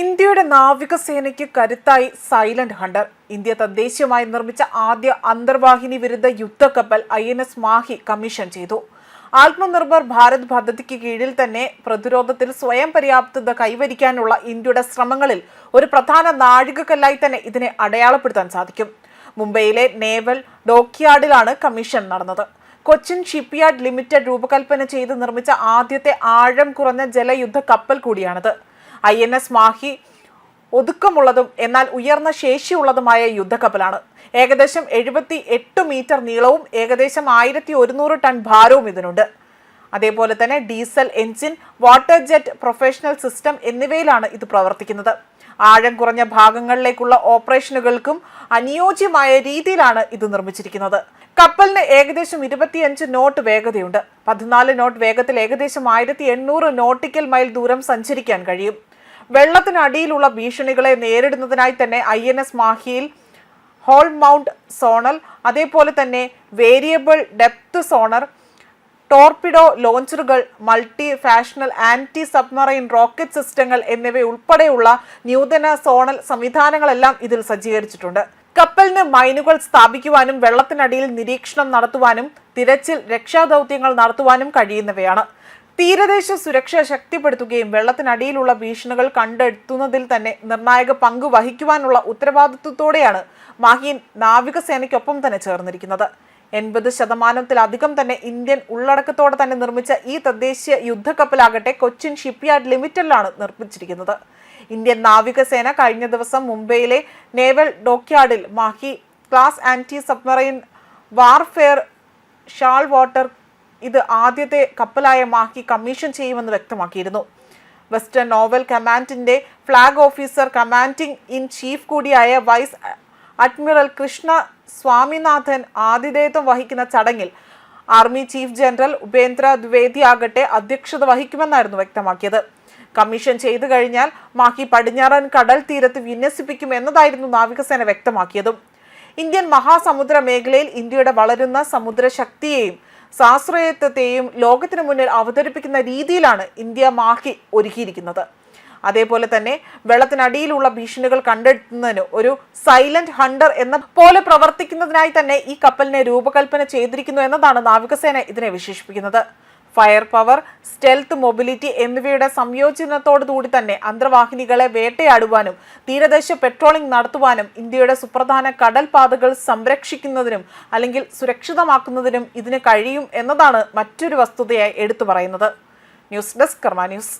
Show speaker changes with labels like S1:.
S1: ഇന്ത്യയുടെ നാവികസേനയ്ക്ക് കരുത്തായി സൈലന്റ് ഹണ്ടർ. ഇന്ത്യ തദ്ദേശീയമായി നിർമ്മിച്ച ആദ്യ അന്തർവാഹിനി വിരുദ്ധ യുദ്ധക്കപ്പൽ I N S Mahi commission ചെയ്തു. ആത്മനിർഭർ ഭാരത് പദ്ധതിക്ക് കീഴിൽ തന്നെ പ്രതിരോധത്തിൽ സ്വയം പര്യാപ്തത കൈവരിക്കാനുള്ള ഇന്ത്യയുടെ ശ്രമങ്ങളിൽ ഒരു പ്രധാന നാഴികക്കല്ലായി തന്നെ ഇതിനെ അടയാളപ്പെടുത്താൻ സാധിക്കും. മുംബൈയിലെ നേവൽ ഡോക്യാർഡിലാണ് കമ്മീഷൻ നടന്നത്. കൊച്ചിൻ ഷിപ്പ്യാർഡ് ലിമിറ്റഡ് രൂപകൽപ്പന ചെയ്ത് നിർമ്മിച്ച ആദ്യത്തെ ആഴം കുറഞ്ഞ ജലയുദ്ധ കപ്പൽ കൂടിയാണിത്. ഐ എൻ എസ് മാഹി ഒതുക്കമുള്ളതും എന്നാൽ ഉയർന്ന ശേഷിയുള്ളതുമായ യുദ്ധക്കപ്പലാണ്. ഏകദേശം എഴുപത്തി എട്ട് മീറ്റർ നീളവും ഏകദേശം ആയിരത്തി ഒരുന്നൂറ് ടൺ ഭാരവും ഇതിനുണ്ട്. അതേപോലെ തന്നെ diesel engine water jet professional system എന്നിവയിലാണ് ഇത് പ്രവർത്തിക്കുന്നത്. ആഴം കുറഞ്ഞ ഭാഗങ്ങളിലേക്കുള്ള ഓപ്പറേഷനുകൾക്കും അനുയോജ്യമായ രീതിയിലാണ് ഇത് നിർമ്മിച്ചിരിക്കുന്നത്. കപ്പലിന് ഏകദേശം ഇരുപത്തിയഞ്ച് നോട്ട് വേഗതയുണ്ട്. പതിനാല് നോട്ട് വേഗത്തിൽ ഏകദേശം ആയിരത്തി എണ്ണൂറ് നോട്ടിക്കൽ മൈൽ ദൂരം സഞ്ചരിക്കാൻ കഴിയും. വെള്ളത്തിനടിയിലുള്ള ഭീഷണികളെ നേരിടുന്നതിനായി തന്നെ ഐ എൻ എസ് മാഹിയിൽ ഹോൾ മൗണ്ട് സോണൽ അതേപോലെ തന്നെ variable depth sonar torpedo ലോഞ്ചറുകൾ multi functional anti submarine rocket സിസ്റ്റങ്ങൾ എന്നിവ ഉൾപ്പെടെയുള്ള നൂതന സോണൽ സംവിധാനങ്ങളെല്ലാം ഇതിൽ സജ്ജീകരിച്ചിട്ടുണ്ട്. കപ്പലിന് മൈനുകൾ സ്ഥാപിക്കുവാനും വെള്ളത്തിനടിയിൽ നിരീക്ഷണം നടത്തുവാനും തിരച്ചിൽ രക്ഷാദൗത്യങ്ങൾ നടത്തുവാനും കഴിയുന്നവയാണ്. തീരദേശ സുരക്ഷ ശക്തിപ്പെടുത്തുകയും വെള്ളത്തിനടിയിലുള്ള ഭീഷണികൾ കണ്ടെത്തുന്നതിൽ തന്നെ നിർണായക പങ്ക് വഹിക്കുവാനുള്ള ഉത്തരവാദിത്വത്തോടെയാണ് മാഹീൻ നാവികസേനയ്ക്കൊപ്പം തന്നെ ചേർന്നിരിക്കുന്നത്. എൺപത് ശതമാനത്തിലധികം തന്നെ ഇന്ത്യൻ ഉള്ളടക്കത്തോടെ തന്നെ നിർമ്മിച്ച ഈ തദ്ദേശീയ യുദ്ധക്കപ്പലാകട്ടെ കൊച്ചിൻ ഷിപ്പ്യാർഡ് ലിമിറ്റഡിലാണ് നിർമ്മിച്ചിരിക്കുന്നത്. ഇന്ത്യൻ നാവികസേന കഴിഞ്ഞ ദിവസം മുംബൈയിലെ naval ഡോക്യാർഡിൽ Mahi class anti submarine warfare shallow water ഇത് ആദ്യത്തെ കപ്പലായ മാഹി കമ്മീഷൻ ചെയ്യുമെന്ന് വ്യക്തമാക്കിയിരുന്നു. വെസ്റ്റേൺ നോവൽ കമാൻഡിന്റെ flag officer commanding in chief കൂടിയായ വൈസ് അഡ്മിറൽ കൃഷ്ണ സ്വാമിനാഥൻ ആതിഥേയത്വം വഹിക്കുന്ന ചടങ്ങിൽ army chief general Upendra Dwivedi ആകട്ടെ അധ്യക്ഷത വഹിക്കുമെന്നായിരുന്നു വ്യക്തമാക്കിയത്. കമ്മീഷൻ ചെയ്തു കഴിഞ്ഞാൽ മാഹി പടിഞ്ഞാറൻ കടൽ തീരത്ത് വിന്യസിപ്പിക്കും എന്നതായിരുന്നു നാവികസേന വ്യക്തമാക്കിയതും. ഇന്ത്യൻ മഹാസമുദ്ര മേഖലയിൽ ഇന്ത്യയുടെ വളരുന്ന സമുദ്ര ശക്തിയെയും സാശ്രയത്വത്തെയും ലോകത്തിനു മുന്നിൽ അവതരിപ്പിക്കുന്ന രീതിയിലാണ് ഇന്ത്യ മാഹി ഒരുക്കിയിരിക്കുന്നത്. അതേപോലെ തന്നെ വെള്ളത്തിനടിയിലുള്ള ഭീഷണികൾ കണ്ടെത്തുന്നതിന് ഒരു സൈലന്റ് ഹണ്ടർ എന്ന പോലെ പ്രവർത്തിക്കുന്നതിനായി തന്നെ ഈ കപ്പലിനെ രൂപകൽപ്പന ചെയ്തിരിക്കുന്നു എന്നതാണ് നാവികസേന ഇതിനെ വിശേഷിപ്പിക്കുന്നത്. ഫയർ പവർ സ്റ്റെൽത്ത് മൊബിലിറ്റി എന്നിവയുടെ സംയോജനത്തോടുകൂടി തന്നെ അന്തർവാഹിനികളെ വേട്ടയാടുവാനും തീരദേശ പെട്രോളിംഗ് നടത്തുവാനും ഇന്ത്യയുടെ സുപ്രധാന കടൽപാതകൾ സംരക്ഷിക്കുന്നതിനും അല്ലെങ്കിൽ സുരക്ഷിതമാക്കുന്നതിനും ഇതിന് കഴിയും എന്നതാണ് മറ്റൊരു വസ്തുതയായി എടുത്തു പറയുന്നത്. News desk Karma news.